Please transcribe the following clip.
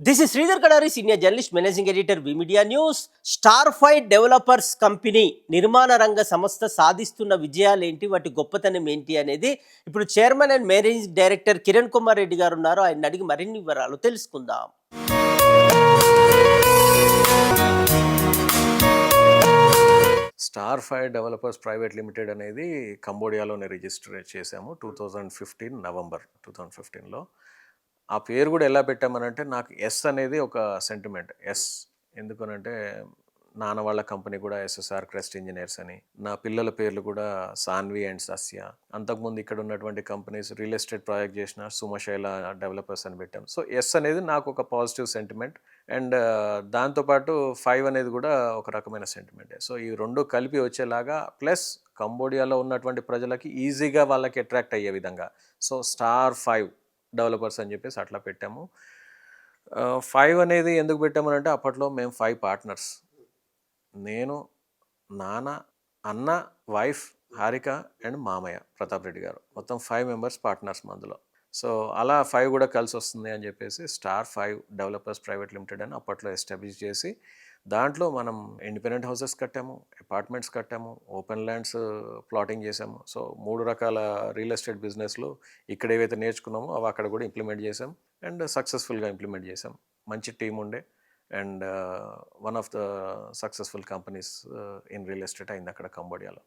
This is Sridhar Kadari senior journalist managing editor media news star five developers company నిర్మాణ రంగ సంస్థ సాధిస్తున్న విజయాలు ఏంటి వాటి గొప్పతనం ఏంటి అనేది ఇప్పుడు chairman and managing director Kiran Kumar Reddy garu ఉన్నారు ఆయన అడిగి మరిన్ని వివరాలు తెలుసుకుందాం star five developers private limited అనేది కంబోడియాలోనే రిజిస్టర్ చేశాము two thousand fifteen November two thousand ఫిఫ్టీన్లో ఆ పేరు కూడా ఎలా పెట్టామనంటే నాకు ఎస్ అనేది ఒక సెంటిమెంట్ ఎస్ ఎందుకనంటే నాన్న వాళ్ళ కంపెనీ కూడా ఎస్ఎస్ఆర్ క్రెస్ట్ ఇంజనీర్స్ అని. నా పిల్లల పేర్లు కూడా సాన్వి అండ్ సస్య అంతకుముందు ఇక్కడ ఉన్నటువంటి కంపెనీస్ రియల్ ఎస్టేట్ ప్రాజెక్ట్ చేసిన సుమశైల డెవలపర్స్ అని పెట్టాం. సో ఎస్ అనేది నాకు ఒక పాజిటివ్ సెంటిమెంట్ అండ్ దాంతోపాటు ఫైవ్ అనేది కూడా ఒక రకమైన సెంటిమెంటే సో ఈ రెండు కలిపి వచ్చేలాగా ప్లస్ కంబోడియాలో ఉన్నటువంటి ప్రజలకి ఈజీగా వాళ్ళకి అట్రాక్ట్ అయ్యే విధంగా. సో స్టార్ ఫైవ్ డెవలపర్స్ అని చెప్పేసి అట్లా పెట్టాము. ఫైవ్ అనేది ఎందుకు పెట్టామనంటే అప్పట్లో మేము ఫైవ్ పార్ట్నర్స్ నేను నాన్న అన్న వైఫ్ హారిక అండ్ మామయ్య ప్రతాప్ రెడ్డి గారు. మొత్తం ఫైవ్ మెంబర్స్ పార్ట్నర్స్ మందులో సో అలా ఫైవ్ కూడా కలిసి వస్తుంది అని చెప్పేసి star five developers private limited అని అప్పట్లో ఎస్టాబ్లిష్ చేసి దాంట్లో మనం ఇండిపెండెంట్ హౌసెస్ కట్టాము అపార్ట్మెంట్స్ కట్టాము ఓపెన్ ల్యాండ్స్ ప్లాటింగ్ చేసాము సో మూడు రకాల రియల్ ఎస్టేట్ బిజినెస్లు ఇక్కడ ఏవైతే నేర్చుకున్నామో అవి అక్కడ కూడా ఇంప్లిమెంట్ చేసాం అండ్ సక్సెస్ఫుల్గా ఇంప్లిమెంట్ చేసాం మంచి టీం ఉండే and one of the successful companies in real estate అయింది అక్కడ కంబోడియాలో.